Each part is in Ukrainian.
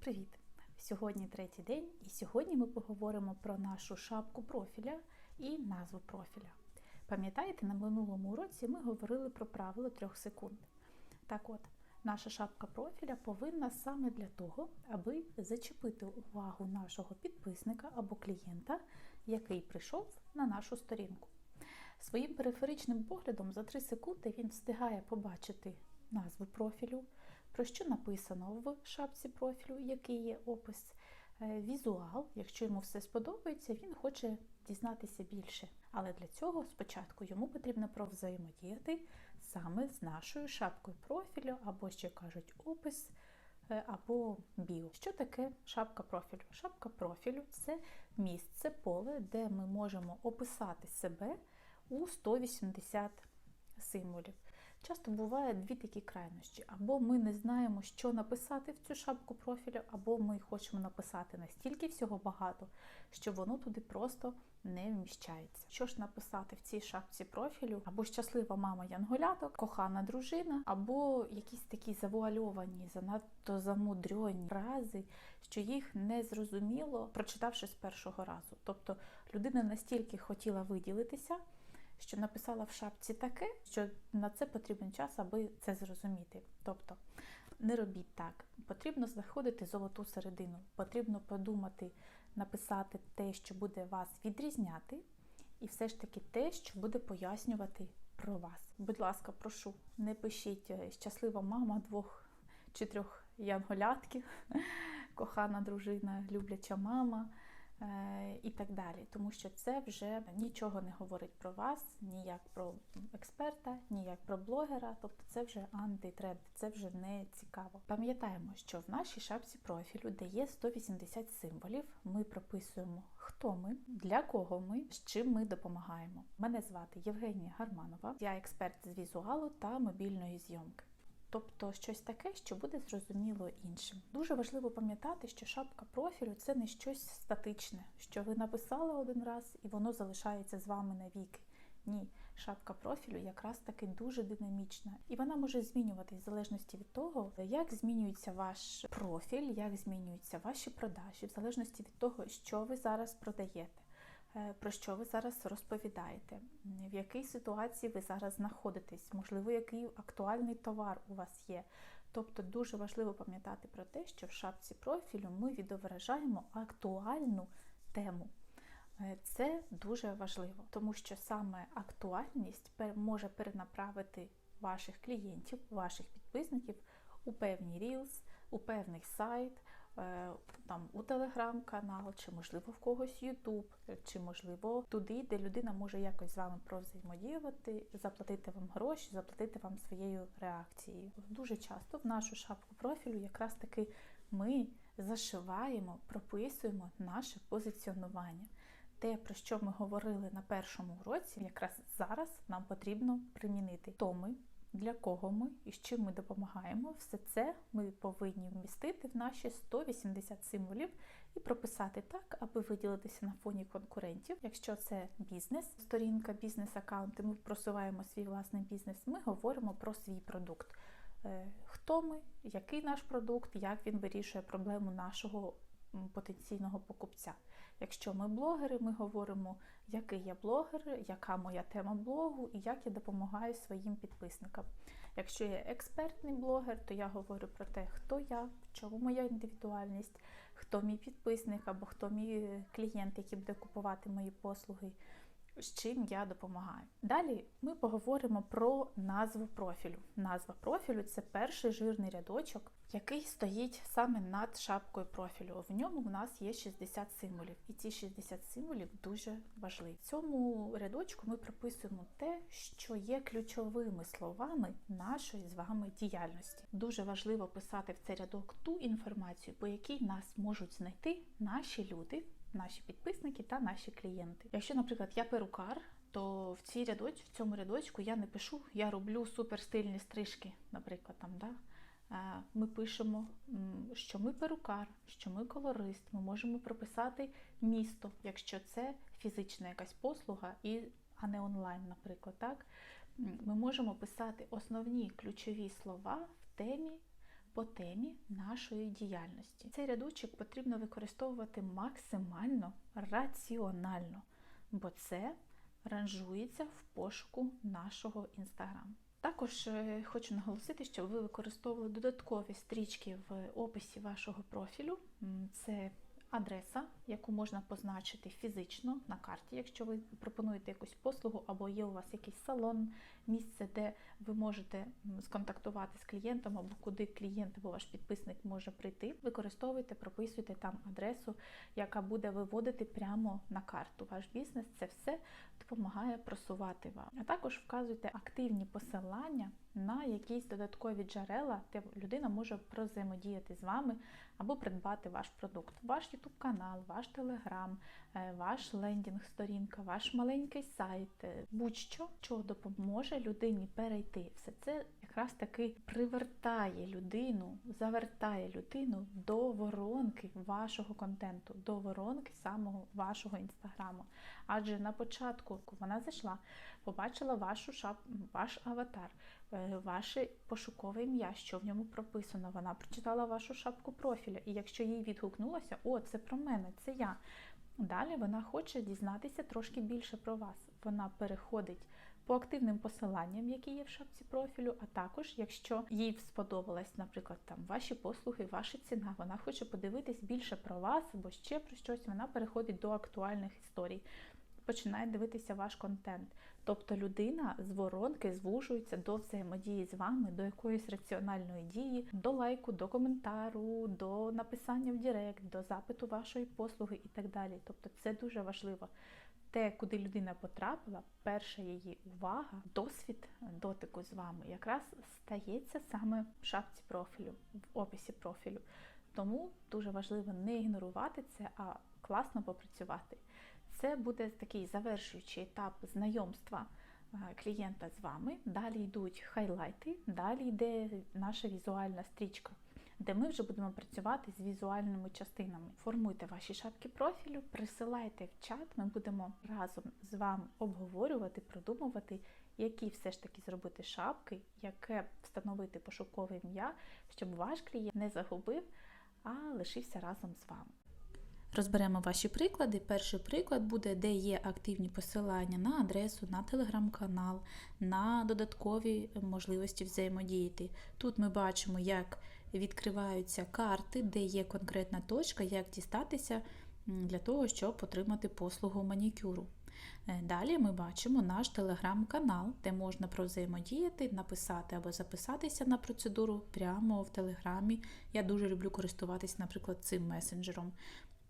Привіт! Сьогодні третій день, і сьогодні ми поговоримо про нашу шапку профіля і назву профіля. Пам'ятаєте, на минулому уроці ми говорили про правило трьох секунд. Так от, наша шапка профіля повинна саме для того, аби зачепити увагу нашого підписника або клієнта, який прийшов на нашу сторінку. Своїм периферичним поглядом за 3 секунди він встигає побачити назву профілю, про що написано в шапці профілю, який є опис, е, візуал. Якщо йому все сподобається, він хоче дізнатися більше. Але для цього спочатку йому потрібно провзаємодіяти саме з нашою шапкою профілю, або ще кажуть опис. е, Або біо. Що таке шапка профілю? Шапка профілю це місце, поле, де ми можемо описати себе у 180 символів. Часто буває дві такі крайнощі: або ми не знаємо, що написати в цю шапку профілю, або ми хочемо написати настільки всього багато, що воно туди просто не вміщається. Що ж написати в цій шапці профілю? Або щаслива мама янголяток, кохана дружина, або якісь такі завуальовані, занадто замудрені фрази, що їх не зрозуміло, прочитавши з першого разу. Тобто людина настільки хотіла виділитися що написала в шапці таке, що на це потрібен час, аби це зрозуміти. Тобто не робіть так. Потрібно знаходити золоту середину, потрібно подумати, написати те, що буде вас відрізняти, і все ж таки те, що буде пояснювати про вас. Будь ласка, прошу, не пишіть е, щаслива мама двох чи трьох янголятків, кохана дружина, любляча мама і так далі, тому що це вже нічого не говорить про вас, ні як про експерта, ні як про блогера, тобто це вже антитренд, це вже не цікаво. Пам'ятаємо, що в нашій шапці профілю, де є 180 символів, ми прописуємо, хто ми, для кого ми, з чим ми допомагаємо. Мене звати Євгенія Гарманова, я експерт з візуалу та мобільної зйомки. Тобто щось таке, що буде зрозуміло іншим. Дуже важливо пам'ятати, що шапка профілю це не щось статичне, що ви написали один раз і воно залишається з вами навіки. Ні, шапка профілю якраз таки дуже динамічна, і вона може змінюватись в залежності від того, як змінюється ваш профіль, як змінюються ваші продажі, в залежності від того, що ви зараз продаєте. Про що ви зараз розповідаєте, в якій ситуації ви зараз знаходитесь, можливо, який актуальний товар у вас є. Тобто дуже важливо пам'ятати про те, що в шапці профілю ми відображаємо актуальну тему. Це дуже важливо, тому що саме актуальність може перенаправити ваших клієнтів, ваших підписників у певні Reels, у певний сайт, там у телеграм-канал, чи, можливо, в когось Ютуб, чи, можливо, туди, де людина може якось з вами провзаємодіювати, заплатити вам гроші, заплатити вам своєю реакцією. Дуже часто в нашу шапку профілю якраз таки ми зашиваємо, прописуємо наше позиціонування. Те, про що ми говорили на першому уроці, якраз зараз нам потрібно примінити. То ми для кого ми і з чим ми допомагаємо, все це ми повинні вмістити в наші 180 символів і прописати так, аби виділитися на фоні конкурентів. Якщо це бізнес, сторінка, бізнес-аккаунти, ми просуваємо свій власний бізнес, ми говоримо про свій продукт. Хто ми, який наш продукт, як він вирішує проблему нашого потенційного покупця. Якщо ми блогери, ми говоримо, який я блогер, яка моя тема блогу і як я допомагаю своїм підписникам. Якщо я експертний блогер, то я говорю про те, хто я, в чому моя індивідуальність, хто мій підписник або хто мій клієнт, який буде купувати мої послуги. З чим я допомагаю. Далі ми поговоримо про назву профілю. Назва профілю це перший жирний рядочок, який стоїть саме над шапкою профілю. В ньому в нас є 60 символів, і ці 60 символів дуже важливі. В цьому рядочку ми прописуємо те, що є ключовими словами нашої з вами діяльності. Дуже важливо писати в цей рядок ту інформацію, по якій нас можуть знайти наші люди наші підписники та наші клієнти. Якщо, наприклад, я перукар, то в цій рядоч, в цьому рядочку я не пишу, я роблю суперстильні стрижки, наприклад, там, да? Ми пишемо, що ми перукар, що ми колорист, ми можемо прописати місто, якщо це фізична якась послуга, і, а не онлайн, наприклад. так? Ми можемо писати основні ключові слова в темі по темі нашої діяльності. Цей рядочок потрібно використовувати максимально раціонально, бо це ранжується в пошуку нашого інстаграму. Також е, хочу наголосити, що ви використовували додаткові стрічки в описі вашого профілю. Це адреса, яку можна позначити фізично на карті, якщо ви пропонуєте якусь послугу, або є у вас якийсь салон, місце, де ви можете сконтактувати з клієнтом, або куди клієнт або ваш підписник може прийти. Використовуйте, прописуйте там адресу, яка буде виводити прямо на карту. Ваш бізнес це все допомагає просувати вам. А також вказуйте активні посилання на якісь додаткові джерела, де людина може прозаємодіяти з вами або придбати ваш продукт. Ваш YouTube канал, ваш е, ваш лендінг-сторінка, ваш маленький сайт, будь-що, що допоможе людині перейти. Все це якраз таки привертає людину, завертає людину до воронки вашого контенту, до воронки самого вашого інстаграму. Адже на початку вона зайшла, побачила вашу шап, ваш аватар, е, ваше пошукове ім'я, що в ньому прописано. Вона прочитала вашу шапку профіля, і якщо їй відгукнулося, о, це про мене, це я. Далі вона хоче дізнатися трошки більше про вас. Вона переходить по активним посиланням, які є в шапці профілю, а також, якщо їй сподобалась, наприклад, там ваші послуги, ваша ціна, вона хоче подивитись більше про вас або ще про щось, вона переходить до актуальних історій, починає дивитися ваш контент. Тобто людина з воронки звужується до взаємодії з вами, до якоїсь раціональної дії, до лайку, до коментару, до написання в Директ, до запиту вашої послуги і так далі. Тобто це дуже важливо. Те, куди людина потрапила, перша її увага, досвід дотику з вами якраз стається саме в шапці профілю, в описі профілю. Тому дуже важливо не ігнорувати це, а класно попрацювати. Це буде такий завершуючий етап знайомства е, клієнта з вами. Далі йдуть хайлайти, далі йде наша візуальна стрічка, де ми вже будемо працювати з візуальними частинами. Формуйте ваші шапки профілю, присилайте в чат. Ми будемо разом з вами обговорювати, продумувати, які все ж таки зробити шапки, яке встановити пошукове ім'я, щоб ваш клієнт не загубив, а лишився разом з вами. Розберемо ваші приклади. Перший приклад буде, де є активні посилання на адресу, на телеграм-канал, на додаткові можливості взаємодіяти. Тут ми бачимо, як відкриваються карти, де є конкретна точка, як дістатися для того, щоб отримати послугу манікюру. Е, Далі ми бачимо наш телеграм-канал, де можна провзаємодіяти, написати або записатися на процедуру прямо в телеграмі. Я дуже люблю користуватись, наприклад, цим месенджером.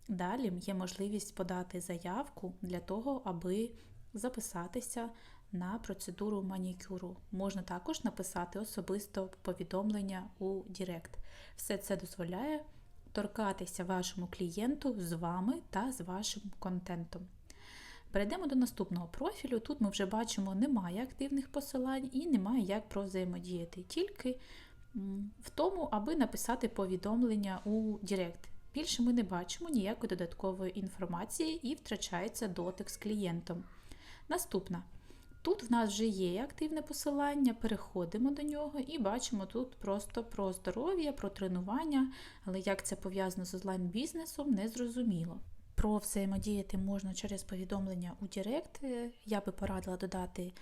Далі є можливість подати заявку для того, аби записатися на процедуру манікюру. Можна також написати особисто повідомлення у Директ. Все це дозволяє торкатися вашому клієнту з вами та з вашим контентом. Перейдемо до наступного профілю. Тут ми вже бачимо, немає активних посилань і немає як провзаємодіяти, тільки в тому, аби написати повідомлення у Директ. Більше ми не бачимо ніякої додаткової інформації і втрачається дотик з клієнтом. Наступна. Тут в нас вже є активне посилання, переходимо до нього і бачимо тут просто про здоров'я, про тренування, але як це пов'язано з онлайн-бізнесом, не зрозуміло. Про взаємодіяти можна через повідомлення у Директ. Я би порадила додати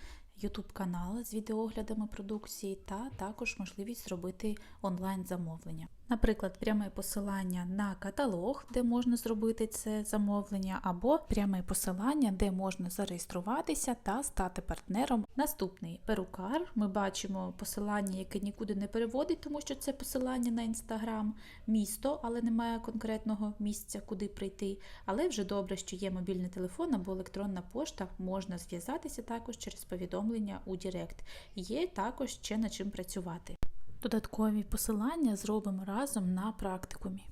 YouTube канал з відеоглядами продукції та також можливість зробити онлайн-замовлення. Наприклад, пряме посилання на каталог, де можна зробити це замовлення, або пряме посилання, де можна зареєструватися та стати партнером. Наступний перукар. Ми бачимо посилання, яке нікуди не переводить, тому що це посилання на інстаграм, місто, але немає конкретного місця, куди прийти. Але вже добре, що є мобільний телефон або електронна пошта, можна зв'язатися також через повідомлення у Директ. Є також ще над чим працювати. Додаткові посилання зробимо разом на практикумі.